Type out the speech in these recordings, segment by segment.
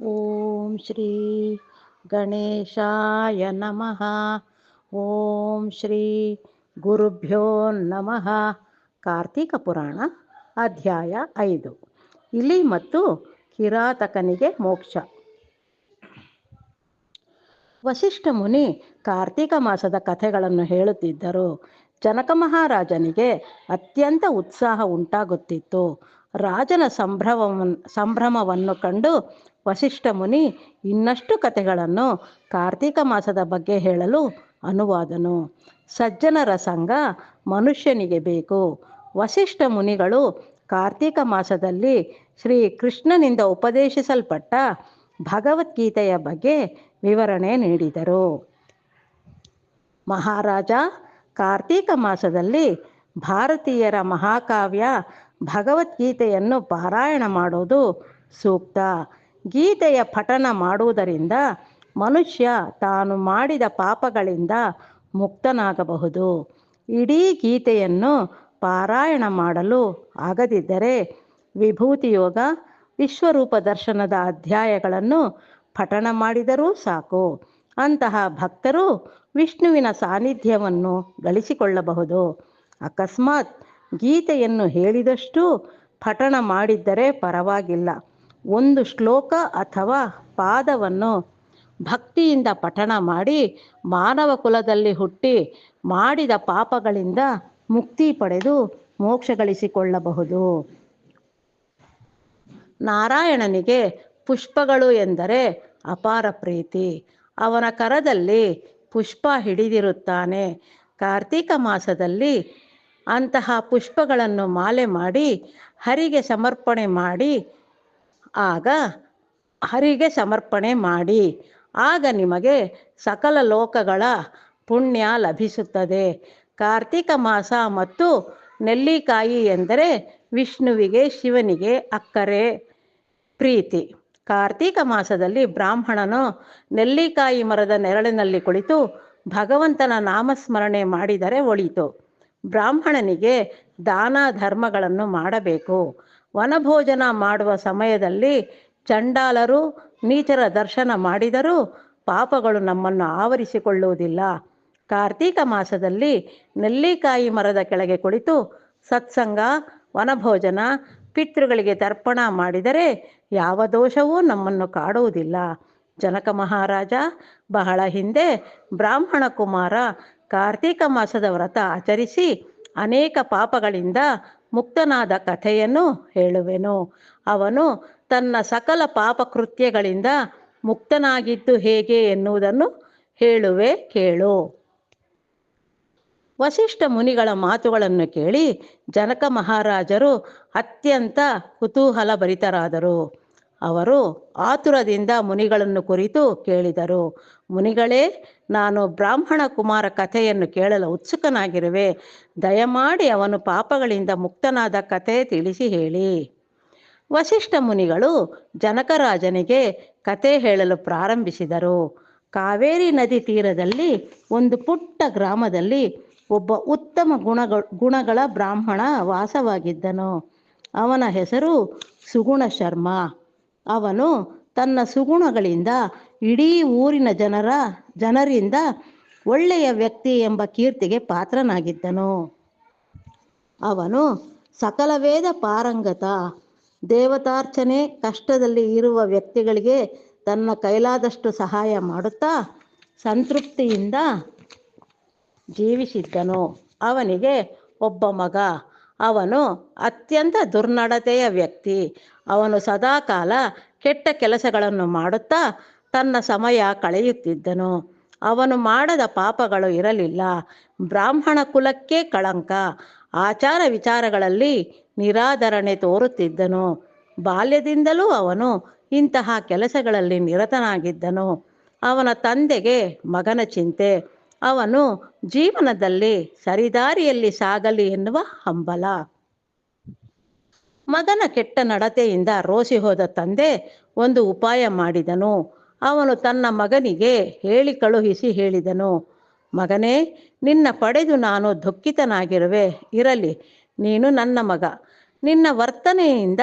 ಓಂ ಶ್ರೀ ಗಣೇಶಾಯ ನಮಃ ಓಂ ಶ್ರೀ ಗುರುಭ್ಯೋ ನಮಃ ಕಾರ್ತಿಕ ಪುರಾಣ ಅಧ್ಯಾಯ ಐದು. ಇಲಿ ಮತ್ತು ಕಿರಾತಕನಿಗೆ ಮೋಕ್ಷ. ವಸಿಷ್ಠ ಮುನಿ ಕಾರ್ತಿಕ ಮಾಸದ ಕಥೆಗಳನ್ನು ಹೇಳುತ್ತಿದ್ದರು. ಜನಕ ಮಹಾರಾಜನಿಗೆ ಅತ್ಯಂತ ಉತ್ಸಾಹ ಉಂಟಾಗುತ್ತಿತ್ತು. ರಾಜನ ಸಂಭ್ರಮವನ್ನು ಸಂಭ್ರಮವನ್ನು ಕಂಡು ವಸಿಷ್ಠ ಮುನಿ ಇನ್ನಷ್ಟು ಕಥೆಗಳನ್ನು ಕಾರ್ತೀಕ ಮಾಸದ ಬಗ್ಗೆ ಹೇಳಲು ಅನುವಾದನು. ಸಜ್ಜನರ ಸಂಘ ಮನುಷ್ಯನಿಗೆ ಬೇಕು. ವಸಿಷ್ಠ ಮುನಿಗಳು ಕಾರ್ತೀಕ ಮಾಸದಲ್ಲಿ ಶ್ರೀ ಕೃಷ್ಣನಿಂದ ಉಪದೇಶಿಸಲ್ಪಟ್ಟ ಭಗವದ್ಗೀತೆಯ ಬಗ್ಗೆ ವಿವರಣೆ ನೀಡಿದರು. ಮಹಾರಾಜ, ಕಾರ್ತೀಕ ಮಾಸದಲ್ಲಿ ಭಾರತೀಯರ ಮಹಾಕಾವ್ಯ ಭಗವದ್ಗೀತೆಯನ್ನು ಪಾರಾಯಣ ಮಾಡೋದು ಸೂಕ್ತ. ಗೀತೆಯ ಪಠನ ಮಾಡುವುದರಿಂದ ಮನುಷ್ಯ ತಾನು ಮಾಡಿದ ಪಾಪಗಳಿಂದ ಮುಕ್ತನಾಗಬಹುದು. ಇಡೀ ಗೀತೆಯನ್ನು ಪಾರಾಯಣ ಮಾಡಲು ಆಗದಿದ್ದರೆ ವಿಭೂತಿ ಯೋಗ ವಿಶ್ವರೂಪ ದರ್ಶನದ ಅಧ್ಯಾಯಗಳನ್ನು ಪಠಣ ಮಾಡಿದರೂ ಸಾಕು. ಅಂತಹ ಭಕ್ತರು ವಿಷ್ಣುವಿನ ಸಾನ್ನಿಧ್ಯವನ್ನು ಗಳಿಸಿಕೊಳ್ಳಬಹುದು. ಅಕಸ್ಮಾತ್ ಗೀತೆಯನ್ನು ಹೇಳಿದಷ್ಟು ಪಠಣ ಮಾಡಿದ್ದರೆ ಪರವಾಗಿಲ್ಲ. ಒಂದು ಶ್ಲೋಕ ಅಥವಾ ಪಾದವನ್ನು ಭಕ್ತಿಯಿಂದ ಪಠಣ ಮಾಡಿ ಮಾನವ ಕುಲದಲ್ಲಿ ಹುಟ್ಟಿ ಮಾಡಿದ ಪಾಪಗಳಿಂದ ಮುಕ್ತಿ ಪಡೆದು ಮೋಕ್ಷ ಗಳಿಸಿಕೊಳ್ಳಬಹುದು. ನಾರಾಯಣನಿಗೆ ಪುಷ್ಪಗಳು ಎಂದರೆ ಅಪಾರ ಪ್ರೀತಿ. ಅವನ ಕರದಲ್ಲಿ ಪುಷ್ಪ ಹಿಡಿದಿರುತ್ತಾನೆ. ಕಾರ್ತೀಕ ಮಾಸದಲ್ಲಿ ಅಂತಹ ಪುಷ್ಪಗಳನ್ನು ಮಾಲೆ ಮಾಡಿ ಹರಿಗೆ ಸಮರ್ಪಣೆ ಮಾಡಿ ಆಗ ಹರಿಗೆ ಸಮರ್ಪಣೆ ಮಾಡಿ. ಆಗ ನಿಮಗೆ ಸಕಲ ಲೋಕಗಳ ಪುಣ್ಯ ಲಭಿಸುತ್ತದೆ. ಕಾರ್ತಿಕ ಮಾಸ ಮತ್ತು ನೆಲ್ಲಿಕಾಯಿ ಎಂದರೆ ವಿಷ್ಣುವಿಗೆ ಶಿವನಿಗೆ ಅಕ್ಕರೆ ಪ್ರೀತಿ. ಕಾರ್ತಿಕ ಮಾಸದಲ್ಲಿ ಬ್ರಾಹ್ಮಣನು ನೆಲ್ಲಿಕಾಯಿ ಮರದ ನೆರಳಿನಲ್ಲಿ ಕುಳಿತು ಭಗವಂತನ ನಾಮಸ್ಮರಣೆ ಮಾಡಿದರೆ ಒಳಿತು. ಬ್ರಾಹ್ಮಣನಿಗೆ ದಾನ ಧರ್ಮಗಳನ್ನು ಮಾಡಬೇಕು. ವನಭೋಜನ ಮಾಡುವ ಸಮಯದಲ್ಲಿ ಚಂಡಾಲರು ನೀಚರ ದರ್ಶನ ಮಾಡಿದರೂ ಪಾಪಗಳು ನಮ್ಮನ್ನು ಆವರಿಸಿಕೊಳ್ಳುವುದಿಲ್ಲ. ಕಾರ್ತೀಕ ಮಾಸದಲ್ಲಿ ನೆಲ್ಲಿಕಾಯಿ ಮರದ ಕೆಳಗೆ ಕುಳಿತು ಸತ್ಸಂಗ, ವನಭೋಜನ, ಪಿತೃಗಳಿಗೆ ತರ್ಪಣ ಮಾಡಿದರೆ ಯಾವ ದೋಷವೂ ನಮ್ಮನ್ನು ಕಾಡುವುದಿಲ್ಲ. ಜನಕ ಮಹಾರಾಜ, ಬಹಳ ಹಿಂದೆ ಬ್ರಾಹ್ಮಣ ಕುಮಾರ ಕಾರ್ತೀಕ ಮಾಸದ ವ್ರತ ಆಚರಿಸಿ ಅನೇಕ ಪಾಪಗಳಿಂದ ಮುಕ್ತನಾದ ಕಥೆಯನ್ನು ಹೇಳುವೆನು. ಅವನು ತನ್ನ ಸಕಲ ಪಾಪ ಕೃತ್ಯಗಳಿಂದ ಮುಕ್ತನಾಗಿದ್ದು ಹೇಗೆ ಎನ್ನುವುದನ್ನು ಹೇಳುವೆ, ಕೇಳು. ವಸಿಷ್ಠ ಮುನಿಗಳ ಮಾತುಗಳನ್ನು ಕೇಳಿ ಜನಕ ಮಹಾರಾಜರು ಅತ್ಯಂತ ಕುತೂಹಲ ಭರಿತರಾದರು ಅವರು ಆತುರದಿಂದ ಮುನಿಗಳನ್ನು ಕುರಿತು ಕೇಳಿದರು. ಮುನಿಗಳೇ, ನಾನು ಬ್ರಾಹ್ಮಣ ಕುಮಾರ ಕಥೆಯನ್ನು ಕೇಳಲು ಉತ್ಸುಕನಾಗಿರುವೆ. ದಯಮಾಡಿ ಅವನು ಪಾಪಗಳಿಂದ ಮುಕ್ತನಾದ ಕಥೆ ತಿಳಿಸಿ ಹೇಳಿ. ವಸಿಷ್ಠ ಮುನಿಗಳು ಜನಕರಾಜನಿಗೆ ಕತೆ ಹೇಳಲು ಪ್ರಾರಂಭಿಸಿದರು. ಕಾವೇರಿ ನದಿ ತೀರದಲ್ಲಿ ಒಂದು ಪುಟ್ಟ ಗ್ರಾಮದಲ್ಲಿ ಒಬ್ಬ ಉತ್ತಮ ಗುಣಗಳ ಗುಣಗಳ ಬ್ರಾಹ್ಮಣ ವಾಸವಾಗಿದ್ದನು. ಅವನ ಹೆಸರು ಸುಗುಣ ಶರ್ಮ. ಅವನು ತನ್ನ ಸುಗುಣಗಳಿಂದ, ಇಡೀ ಊರಿನ ಜನರ, ಜನರಿಂದ ಒಳ್ಳೆಯ ವ್ಯಕ್ತಿ ಎಂಬ ಕೀರ್ತಿಗೆ ಪಾತ್ರನಾಗಿದ್ದನು. ಅವನು ಸಕಲ ವೇದ ಪಾರಂಗತ, ದೇವತಾರ್ಚನೆ ಕಷ್ಟದಲ್ಲಿ ಇರುವ ವ್ಯಕ್ತಿಗಳಿಗೆ ತನ್ನ ಕೈಲಾದಷ್ಟು ಸಹಾಯ ಮಾಡುತ್ತಾ ಸಂತೃಪ್ತಿಯಿಂದ ಜೀವಿಸಿದ್ದನು. ಅವನಿಗೆ ಒಬ್ಬ ಮಗ ಅವನು ಅತ್ಯಂತ ದುರ್ನಡತೆಯ ವ್ಯಕ್ತಿ. ಅವನು ಸದಾಕಾಲ ಕೆಟ್ಟ ಕೆಲಸಗಳನ್ನು ಮಾಡುತ್ತಾ ತನ್ನ ಸಮಯ ಕಳೆಯುತ್ತಿದ್ದನು. ಅವನು ಮಾಡದ ಪಾಪಗಳು ಇರಲಿಲ್ಲ. ಬ್ರಾಹ್ಮಣ ಕುಲಕ್ಕೆ ಕಳಂಕ. ಆಚಾರ ವಿಚಾರಗಳಲ್ಲಿ ನಿರಾಧರಣೆ ತೋರುತ್ತಿದ್ದನು. ಬಾಲ್ಯದಿಂದಲೂ ಅವನು ಇಂತಹ ಕೆಲಸಗಳಲ್ಲಿ ನಿರತನಾಗಿದ್ದನು. ಅವನ ತಂದೆಗೆ ಮಗನ ಚಿಂತೆ. ಅವನು ಜೀವನದಲ್ಲಿ ಸರಿದಾರಿಯಲ್ಲಿ ಸಾಗಲಿ ಎನ್ನುವ ಹಂಬಲ. ಮಗನ ಕೆಟ್ಟ ನಡತೆಯಿಂದ ರೋಸಿ ಹೋದ ತಂದೆ ಒಂದು ಉಪಾಯ ಮಾಡಿದನು. ಅವನು ತನ್ನ ಮಗನಿಗೆ ಹೇಳಿ ಕಳುಹಿಸಿ ಹೇಳಿದನು. ಮಗನೇ, ನಿನ್ನ ಪಡೆದು ನಾನು ದುಃಖಿತನಾಗಿರುವೆ. ಇರಲಿ, ನೀನು ನನ್ನ ಮಗ. ನಿನ್ನ ವರ್ತನೆಯಿಂದ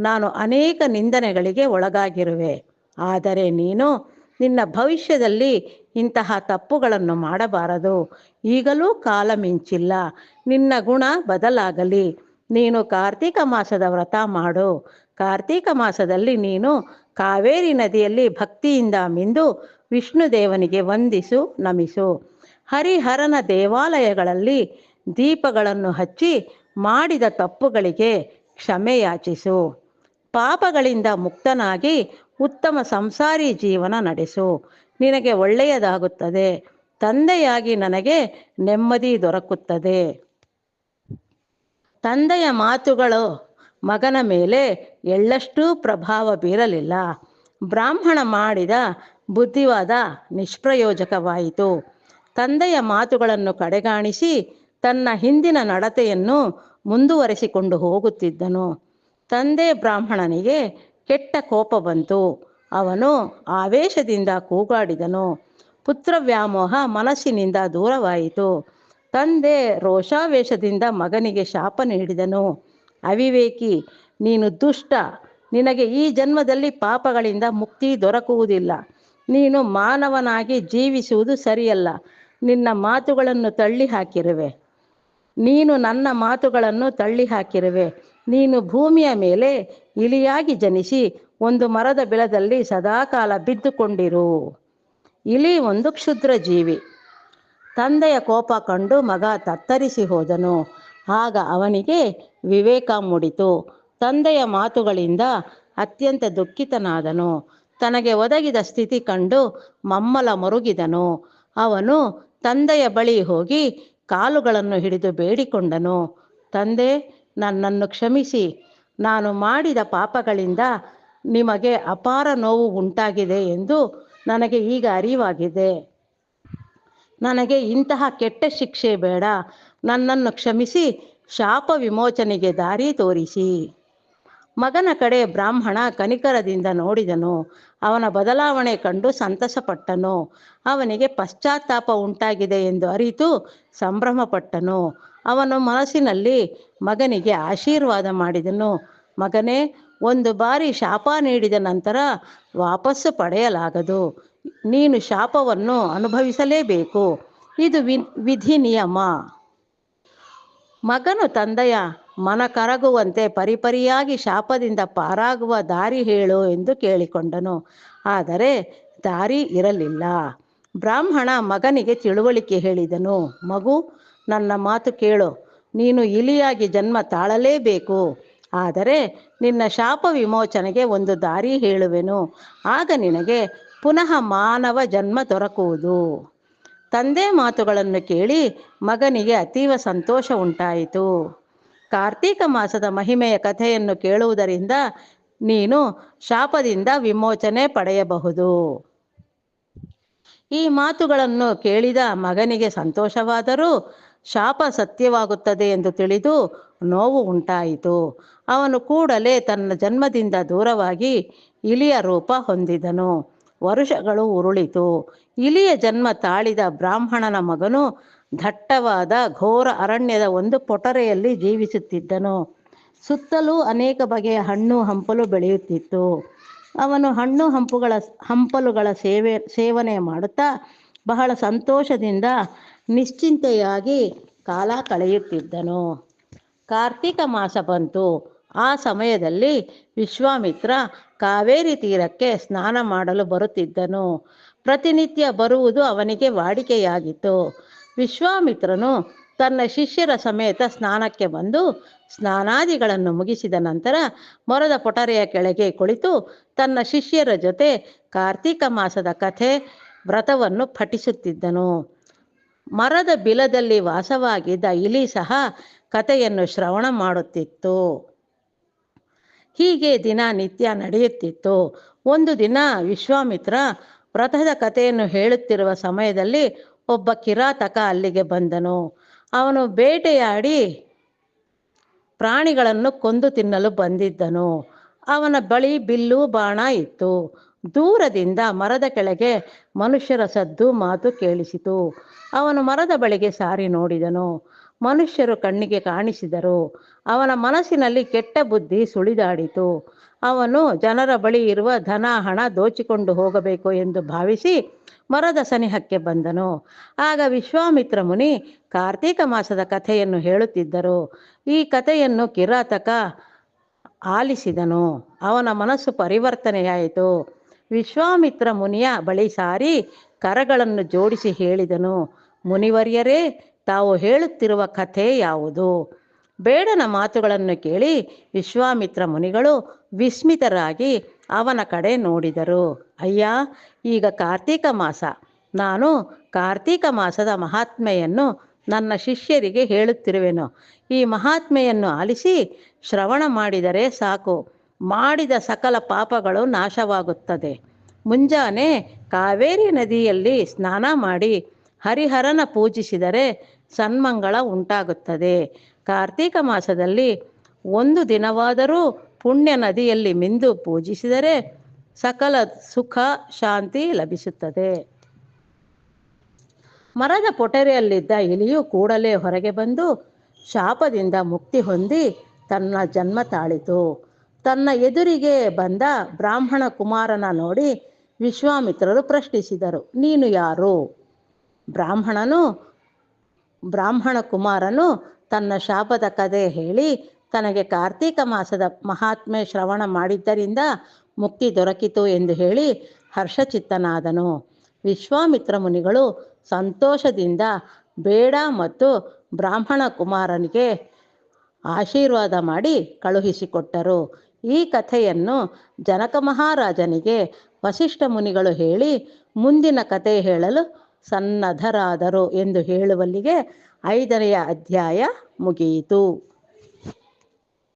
ನಾನು ಅನೇಕ ನಿಂದನೆಗಳಿಗೆ ಒಳಗಾಗಿರುವೆ. ಆದರೆ ನೀನು ನಿನ್ನ ಭವಿಷ್ಯದಲ್ಲಿ ಇಂತಹ ತಪ್ಪುಗಳನ್ನು ಮಾಡಬಾರದು. ಈಗಲೂ ಕಾಲ ಮಿಂಚಿಲ್ಲ. ನಿನ್ನ ಗುಣ ಬದಲಾಗಲಿ. ನೀನು ಕಾರ್ತೀಕ ಮಾಸದ ವ್ರತ ಮಾಡು. ಕಾರ್ತೀಕ ಮಾಸದಲ್ಲಿ ನೀನು ಕಾವೇರಿ ನದಿಯಲ್ಲಿ ಭಕ್ತಿಯಿಂದ ಮಿಂದು ವಿಷ್ಣು ದೇವನಿಗೆ ವಂದಿಸು, ನಮಿಸು. ಹರಿಹರನ ದೇವಾಲಯಗಳಲ್ಲಿ ದೀಪಗಳನ್ನು ಹಚ್ಚಿ ಮಾಡಿದ ತಪ್ಪುಗಳಿಗೆ ಕ್ಷಮೆಯಾಚಿಸು. ಪಾಪಗಳಿಂದ ಮುಕ್ತನಾಗಿ ಉತ್ತಮ ಸಂಸಾರಿ ಜೀವನ ನಡೆಸು. ನಿನಗೆ ಒಳ್ಳೆಯದಾಗುತ್ತದೆ. ತಂದೆಯಾಗಿ ನನಗೆ ನೆಮ್ಮದಿ ದೊರಕುತ್ತದೆ. ತಂದೆಯ ಮಾತುಗಳು ಮಗನ ಮೇಲೆ ಎಳ್ಳಷ್ಟೂ ಪ್ರಭಾವ ಬೀರಲಿಲ್ಲ. ಬ್ರಾಹ್ಮಣ ಮಾಡಿದ ಬುದ್ಧಿವಾದ ನಿಷ್ಪ್ರಯೋಜಕವಾಯಿತು. ತಂದೆಯ ಮಾತುಗಳನ್ನು ಕಡೆಗಾಣಿಸಿ ತನ್ನ ಹಿಂದಿನ ನಡತೆಯನ್ನು ಮುಂದುವರೆಸಿಕೊಂಡು ಹೋಗುತ್ತಿದ್ದನು. ತಂದೆ ಬ್ರಾಹ್ಮಣನಿಗೆ ಕೆಟ್ಟ ಕೋಪ ಬಂತು. ಅವನು ಆವೇಶದಿಂದ ಕೂಗಾಡಿದನು. ಪುತ್ರ ವ್ಯಾಮೋಹ ಮನಸ್ಸಿನಿಂದ ದೂರವಾಯಿತು. ತಂದೆ ರೋಷಾವೇಶದಿಂದ ಮಗನಿಗೆ ಶಾಪ ನೀಡಿದನು. ಅವಿವೇಕಿ, ನೀನು ದುಷ್ಟ. ನಿನಗೆ ಈ ಜನ್ಮದಲ್ಲಿ ಪಾಪಗಳಿಂದ ಮುಕ್ತಿ ದೊರಕುವುದಿಲ್ಲ. ನೀನು ಮಾನವನಾಗಿ ಜೀವಿಸುವುದು ಸರಿಯಲ್ಲ. ನಿನ್ನ ಮಾತುಗಳನ್ನು ತಳ್ಳಿ ಹಾಕಿರುವೆ ನೀನು ನನ್ನ ಮಾತುಗಳನ್ನು ತಳ್ಳಿ ಹಾಕಿರುವೆ ನೀನು ಭೂಮಿಯ ಮೇಲೆ ಇಲಿಯಾಗಿ ಜನಿಸಿ ಒಂದು ಮರದ ಬಿಳದಲ್ಲಿ ಸದಾಕಾಲ ಬಿದ್ದುಕೊಂಡಿರು. ಇಲಿ ಒಂದು ಕ್ಷುದ್ರ ಜೀವಿ. ತಂದೆಯ ಕೋಪ ಕಂಡು ಮಗ ತತ್ತರಿಸಿ ಹೋದನು. ಆಗ ಅವನಿಗೆ ವಿವೇಕ ಮೂಡಿತು. ತಂದೆಯ ಮಾತುಗಳಿಂದ ಅತ್ಯಂತ ದುಃಖಿತನಾದನು. ತನಗೆ ಒದಗಿದ ಸ್ಥಿತಿ ಕಂಡು ಮಮ್ಮಲ ಮರುಗಿದನು. ಅವನು ತಂದೆಯ ಬಳಿ ಹೋಗಿ ಕಾಲುಗಳನ್ನು ಹಿಡಿದು ಬೇಡಿಕೊಂಡನು. ತಂದೆ, ನನ್ನನ್ನು ಕ್ಷಮಿಸಿ. ನಾನು ಮಾಡಿದ ಪಾಪಗಳಿಂದ ನಿಮಗೆ ಅಪಾರ ನೋವು ಉಂಟಾಗಿದೆ ಎಂದು ನನಗೆ ಈಗ ಅರಿವಾಗಿದೆ. ನನಗೆ ಇಂತಹ ಕೆಟ್ಟ ಶಿಕ್ಷೆ ಬೇಡ. ನನ್ನನ್ನು ಕ್ಷಮಿಸಿ. ಶಾಪ ವಿಮೋಚನೆಗೆ ದಾರಿ ತೋರಿಸಿ. ಮಗನ ಕಡೆ ಬ್ರಾಹ್ಮಣ ಕನಿಕರದಿಂದ ನೋಡಿದನು. ಅವನ ಬದಲಾವಣೆ ಕಂಡು ಸಂತಸಪಟ್ಟನು. ಅವನಿಗೆ ಪಶ್ಚಾತ್ತಾಪ ಉಂಟಾಗಿದೆ ಎಂದು ಅರಿತು ಸಂಭ್ರಮಪಟ್ಟನು. ಅವನು ಮನಸ್ಸಿನಲ್ಲಿ ಮಗನಿಗೆ ಆಶೀರ್ವಾದ ಮಾಡಿದನು. ಮಗನೇ, ಒಂದು ಬಾರಿ ಶಾಪ ನೀಡಿದ ನಂತರ ವಾಪಸ್ಸು ಪಡೆಯಲಾಗದು. ನೀನು ಶಾಪವನ್ನು ಅನುಭವಿಸಲೇಬೇಕು. ಇದು ವಿಧಿ ನಿಯಮ. ಮಗನು ತಂದೆಯ ಮನ ಕರಗುವಂತೆ ಪರಿಪರಿಯಾಗಿ ಶಾಪದಿಂದ ಪಾರಾಗುವ ದಾರಿ ಹೇಳು ಎಂದು ಕೇಳಿಕೊಂಡನು. ಆದರೆ ದಾರಿ ಇರಲಿಲ್ಲ. ಬ್ರಾಹ್ಮಣ ಮಗನಿಗೆ ತಿಳುವಳಿಕೆ ಹೇಳಿದನು. ಮಗು ನನ್ನ ಮಾತು ಕೇಳು. ನೀನು ಇಲಿಯಾಗಿ ಜನ್ಮ ತಾಳಲೇಬೇಕು. ಆದರೆ ನಿನ್ನ ಶಾಪ ವಿಮೋಚನೆಗೆ ಒಂದು ದಾರಿ ಹೇಳುವೆನು. ಆಗ ನಿನಗೆ ಪುನಃ ಮಾನವ ಜನ್ಮ ದೊರಕುವುದು. ತಂದೆ ಮಾತುಗಳನ್ನು ಕೇಳಿ ಮಗನಿಗೆ ಅತೀವ ಸಂತೋಷ ಉಂಟಾಯಿತು. ಕಾರ್ತೀಕ ಮಾಸದ ಮಹಿಮೆಯ ಕಥೆಯನ್ನು ಕೇಳುವುದರಿಂದ ನೀನು ಶಾಪದಿಂದ ವಿಮೋಚನೆ ಪಡೆಯಬಹುದು. ಈ ಮಾತುಗಳನ್ನು ಕೇಳಿದ ಮಗನಿಗೆ ಸಂತೋಷವಾದರೂ ಶಾಪ ಸತ್ಯವಾಗುತ್ತದೆ ಎಂದು ತಿಳಿದು ನೋವು ಉಂಟಾಯಿತು. ಅವನು ಕೂಡಲೇ ತನ್ನ ಜನ್ಮದಿಂದ ದೂರವಾಗಿ ಇಲಿಯ ರೂಪ ಹೊಂದಿದನು. ವರುಷಗಳು ಉರುಳಿತು. ಇಲಿಯ ಜನ್ಮ ತಾಳಿದ ಬ್ರಾಹ್ಮಣನ ಮಗನು ದಟ್ಟವಾದ ಘೋರ ಅರಣ್ಯದ ಒಂದು ಪೊಟರೆಯಲ್ಲಿ ಜೀವಿಸುತ್ತಿದ್ದನು. ಸುತ್ತಲೂ ಅನೇಕ ಬಗೆಯ ಹಣ್ಣು ಹಂಪಲು ಬೆಳೆಯುತ್ತಿತ್ತು. ಅವನು ಹಣ್ಣು ಹಂಪುಗಳ ಹಂಪಲುಗಳ ಸೇವೆ, ಸೇವನೆ ಮಾಡುತ್ತಾ ಬಹಳ ಸಂತೋಷದಿಂದ ನಿಶ್ಚಿಂತೆಯಾಗಿ ಕಾಲ ಕಳೆಯುತ್ತಿದ್ದನು. ಕಾರ್ತಿಕ ಮಾಸ ಬಂತು. ಆ ಸಮಯದಲ್ಲಿ ವಿಶ್ವಾಮಿತ್ರ ಕಾವೇರಿ ತೀರಕ್ಕೆ ಸ್ನಾನ ಮಾಡಲು ಬರುತ್ತಿದ್ದನು. ಪ್ರತಿನಿತ್ಯ ಬರುವುದು ಅವನಿಗೆ ವಾಡಿಕೆಯಾಗಿತ್ತು. ವಿಶ್ವಾಮಿತ್ರನು ತನ್ನ ಶಿಷ್ಯರ ಸಮೇತ ಸ್ನಾನಕ್ಕೆ ಬಂದು ಸ್ನಾನಾದಿಗಳನ್ನು ಮುಗಿಸಿದ ನಂತರ ಮೊರದ ಪೊಟರೆಯ ಕೆಳಗೆ ಕುಳಿತು ತನ್ನ ಶಿಷ್ಯರ ಜೊತೆ ಕಾರ್ತೀಕ ಮಾಸದ ಕಥೆ, ವ್ರತವನ್ನು ಪಠಿಸುತ್ತಿದ್ದನು. ಮರದ ಬಿಲದಲ್ಲಿ ವಾಸವಾಗಿದ್ದ ಇಲಿ ಸಹ ಕಥೆಯನ್ನು ಶ್ರವಣ ಮಾಡುತ್ತಿತ್ತು. ಹೀಗೆ ದಿನ ನಿತ್ಯ ನಡೆಯುತ್ತಿತ್ತು. ಒಂದು ದಿನ ವಿಶ್ವಾಮಿತ್ರ ವ್ರತದ ಕಥೆಯನ್ನು ಹೇಳುತ್ತಿರುವ ಸಮಯದಲ್ಲಿ ಒಬ್ಬ ಕಿರಾತಕ ಅಲ್ಲಿಗೆ ಬಂದನು. ಅವನು ಬೇಟೆಯಾಡಿ ಪ್ರಾಣಿಗಳನ್ನು ಕೊಂದು ತಿನ್ನಲು ಬಂದಿದ್ದನು. ಅವನ ಬಳಿ ಬಿಲ್ಲು ಬಾಣ ಇತ್ತು. ದೂರದಿಂದ ಮರದ ಕೆಳಗೆ ಮನುಷ್ಯರ ಸದ್ದು ಮಾತು ಕೇಳಿಸಿತು. ಅವನು ಮರದ ಬಳಿಗೆ ಸಾರಿ ನೋಡಿದನು. ಮನುಷ್ಯರು ಕಣ್ಣಿಗೆ ಕಾಣಿಸಿದರು. ಅವನ ಮನಸ್ಸಿನಲ್ಲಿ ಕೆಟ್ಟ ಬುದ್ಧಿ ಸುಳಿದಾಡಿತು. ಅವನು ಜನರ ಬಳಿ ಇರುವ ಧನ, ಹಣ ದೋಚಿಕೊಂಡು ಹೋಗಬೇಕು ಎಂದು ಭಾವಿಸಿ ಮರದ ಸನಿಹಕ್ಕೆ ಬಂದನು. ಆಗ ವಿಶ್ವಾಮಿತ್ರ ಮುನಿ ಕಾರ್ತೀಕ ಮಾಸದ ಕಥೆಯನ್ನು ಹೇಳುತ್ತಿದ್ದರು. ಈ ಕಥೆಯನ್ನು ಕಿರಾತಕ ಆಲಿಸಿದನು. ಅವನ ಮನಸ್ಸು ಪರಿವರ್ತನೆಯಾಯಿತು. ವಿಶ್ವಾಮಿತ್ರ ಮುನಿಯ ಬಳಿ ಸಾರಿ ಕರಗಳನ್ನು ಜೋಡಿಸಿ ಹೇಳಿದನು. ಮುನಿವರ್ಯರೇ, ತಾವು ಹೇಳುತ್ತಿರುವ ಕಥೆ ಯಾವುದು? ಬೇಡನ ಮಾತುಗಳನ್ನು ಕೇಳಿ ವಿಶ್ವಾಮಿತ್ರ ಮುನಿಗಳು ವಿಸ್ಮಿತರಾಗಿ ಅವನ ಕಡೆ ನೋಡಿದರು. ಅಯ್ಯ, ಈಗ ಕಾರ್ತೀಕ ಮಾಸ. ನಾನು ಕಾರ್ತೀಕ ಮಾಸದ ಮಹಾತ್ಮೆಯನ್ನು ನನ್ನ ಶಿಷ್ಯರಿಗೆ ಹೇಳುತ್ತಿರುವೆನು. ಈ ಮಹಾತ್ಮೆಯನ್ನು ಆಲಿಸಿ ಶ್ರವಣ ಮಾಡಿದರೆ ಸಾಕು. ಮಾಡಿದ ಸಕಲ ಪಾಪಗಳು ನಾಶವಾಗುತ್ತದೆ. ಮುಂಜಾನೆ ಕಾವೇರಿ ನದಿಯಲ್ಲಿ ಸ್ನಾನ ಮಾಡಿ ಹರಿಹರನ ಪೂಜಿಸಿದರೆ ಸನ್ಮಂಗಳ ಉಂಟಾಗುತ್ತದೆ. ಕಾರ್ತೀಕ ಮಾಸದಲ್ಲಿ ಒಂದು ದಿನವಾದರೂ ಪುಣ್ಯ ನದಿಯಲ್ಲಿ ಮಿಂದು ಪೂಜಿಸಿದರೆ ಸಕಲ ಸುಖ, ಶಾಂತಿ ಲಭಿಸುತ್ತದೆ. ಮರದ ಪೊಟರೆಯಲ್ಲಿದ್ದ ಇಲಿಯು ಕೂಡಲೇ ಹೊರಗೆ ಬಂದು ಶಾಪದಿಂದ ಮುಕ್ತಿ ಹೊಂದಿ ತನ್ನ ಜನ್ಮ ತಾಳಿತು. ತನ್ನ ಎದುರಿಗೆ ಬಂದ ಬ್ರಾಹ್ಮಣ ಕುಮಾರನ ನೋಡಿ ವಿಶ್ವಾಮಿತ್ರರು ಪ್ರಶ್ನಿಸಿದರು, ನೀನು ಯಾರು? ಬ್ರಾಹ್ಮಣನು, ಬ್ರಾಹ್ಮಣ ಕುಮಾರನು ತನ್ನ ಶಾಪದ ಕಥೆ ಹೇಳಿ, ತನಗೆ ಕಾರ್ತೀಕ ಮಾಸದ ಮಹಾತ್ಮೆ ಶ್ರವಣ ಮಾಡಿದ್ದರಿಂದ ಮುಕ್ತಿ ದೊರಕಿತು ಎಂದು ಹೇಳಿ ಹರ್ಷಚಿತ್ತನಾದನು. ವಿಶ್ವಾಮಿತ್ರ ಮುನಿಗಳು ಸಂತೋಷದಿಂದ ಬೇಡ ಮತ್ತು ಬ್ರಾಹ್ಮಣ ಕುಮಾರನಿಗೆ ಆಶೀರ್ವಾದ ಮಾಡಿ ಕಳುಹಿಸಿಕೊಟ್ಟರು. ಈ ಕಥೆಯನ್ನು ಜನಕ ಮಹಾರಾಜನಿಗೆ ವಸಿಷ್ಠ ಮುನಿಗಳು ಹೇಳಿ ಮುಂದಿನ ಕಥೆ ಹೇಳಲು ಸನ್ನದ್ಧರಾದರು ಎಂದು ಹೇಳುವಲ್ಲಿಗೆ ಐದನೆಯ ಅಧ್ಯಾಯ ಮುಗಿಯಿತು